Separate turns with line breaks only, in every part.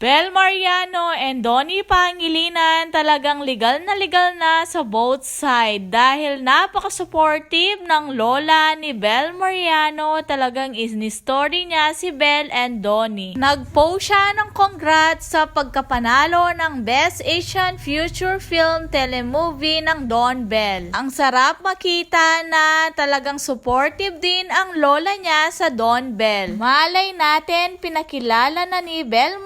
Bel Mariano and Donnie Pangilinan talagang legal na legal na sa both side dahil napaka-supportive ng lola ni Bel Mariano talagang is-story niya si Bel and Donnie. Nag-post siya ng congrats sa pagkapanalo ng Best Asian Future Film Telemovie ng Don Bell. Ang sarap makita na talagang supportive din ang lola niya sa Don Bell. Malay natin pinakilala na ni Bel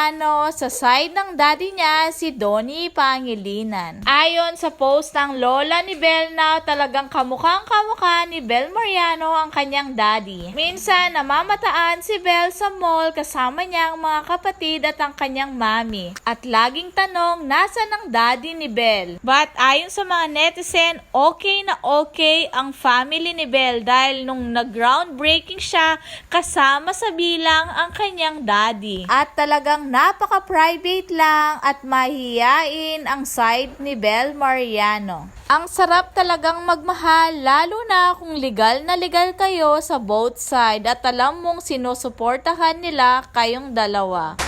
Mariano sa side ng daddy niya si Donnie Pangilinan. Ayon sa post ng lola ni Bel na talagang kamukhang kamukha ni Bel Mariano ang kanyang daddy. Minsan namamataan si Bel sa mall kasama niya mga kapatid at ang kanyang mami. At laging tanong nasa ng daddy ni Bel. But ayon sa mga netizen, okay na okay ang family ni Bel dahil nung nag-groundbreaking siya kasama sa bilang ang kanyang daddy. At talagang napaka-private lang at mahiyain ang side ni Bel Mariano. Ang sarap talagang magmahal lalo na kung legal na legal kayo sa both side at alam mong sinusuportahan nila kayong dalawa.